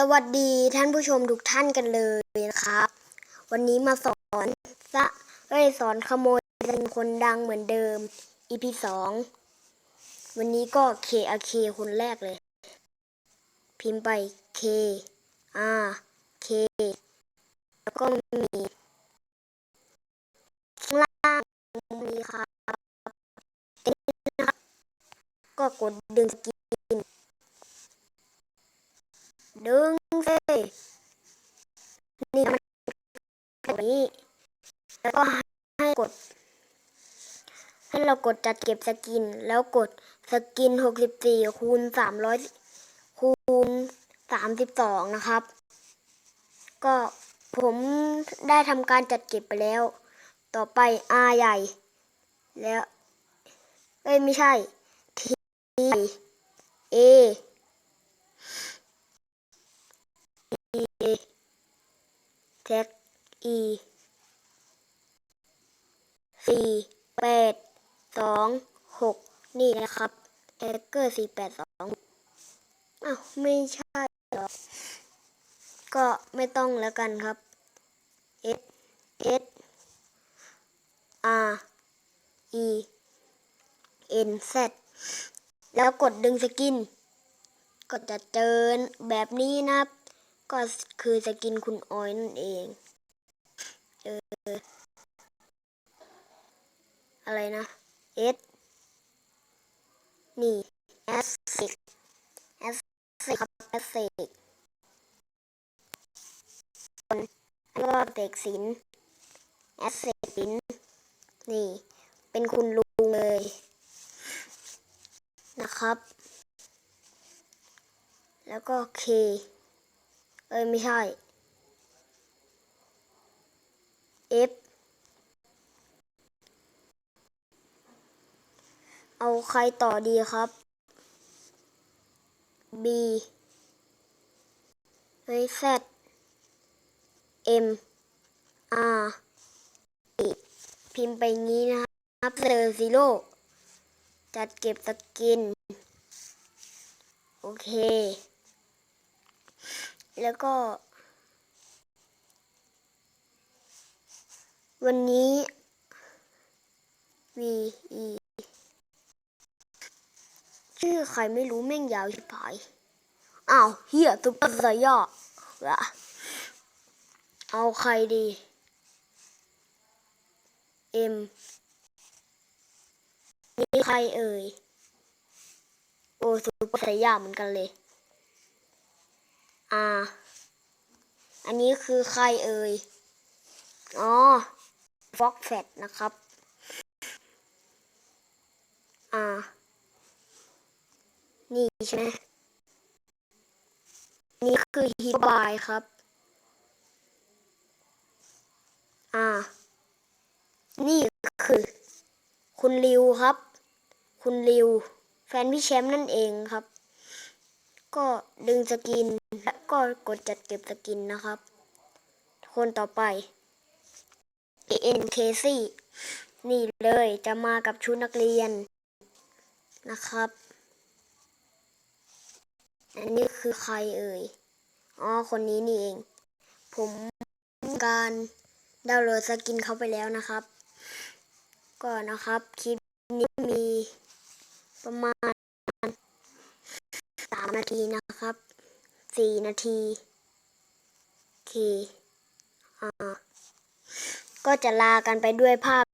สวัสดีท่านผู้ชมทุกท่านกันเลยนะครับ วันนี้มาสอนสะเอ้ยสอนขโมยเป็นคนดังเหมือนเดิม EP สองวันนี้ก็ K R K คนแรกเลย พิมพ์ไป K R K แล้วก็มีข้างล่างมีครับก็กดดึงสกิ นดึงสินี่มันแบบนี้ แล้วก็ให้กด ให้เรากดจัดเก็บสกิน แล้วกดสกิน64คูณ300คูณ32นะครับ ก็ผมได้ทำการจัดเก็บไปแล้ว ต่อไป R ใหญ่ แล้ว เอ้ย ไม่ใช่ T A E แท็ก E สี่แปดสองหกนี่นะครับแท็กเกอร์สี่แปดสองอ้าวไม่ใช่หรอก็ไม่ต้องแล้วกันครับ S S R E N Z แล้วกดดึงสกิน ก็จะเจอแบบนี้นะครับ ก็คือสกินคุณออยนั่นเอง เออ อะไรนะ S นี่ S สิก S สิกครับ S สิกคนแล้วก็เสกสิน S เสกสินนี่ เป็นคุณลุงเลย นะครับ แล้วก็ K เอ้ยไม่ใช่ F เอาใครต่อดีครับ B เฮ้ย Z M R E พิมพ์ไปงี้นะครับเซอร์ซีโร่จัดเก็บสกิน โอเค แล้วก็ วันนี้ V E ชื่อใครไม่รู้แม่งยาวชิบหายอ้าวเฮียซุปเปอร์ไซย่อละเอาใครดี M นี่ใครเอ่ย โอ้ซุปเปอร์ไซยาเหมือนกันเลย อ่า อันนี้คือใครเอ่ย อ๋อฟ็อกแฟตนะครับ อ่า นี่ใช่ไหมนี่คือฮีบายครับ อ่า นี่คือ คุณริวครับ คุณริว แฟนพี่แชมป์นั่นเองครับ ก็ดึงสกิน และก็กดจัดเก็บสกินนะครับ คนต่อไป ANK4 นี่เลยจะมากับชุดนักเรียนนะครับ อันนี้คือใครเอ่ย อ๋อ คนนี้นี่เอง ผมการดาวน์โหลดสกินเขาไปแล้วนะครับ ก็นะครับ คลิปนี้มีประมาณสามนาทีนะครับ สี่นาทีโอเคอ่าก็จะลากันไปด้วยภาพ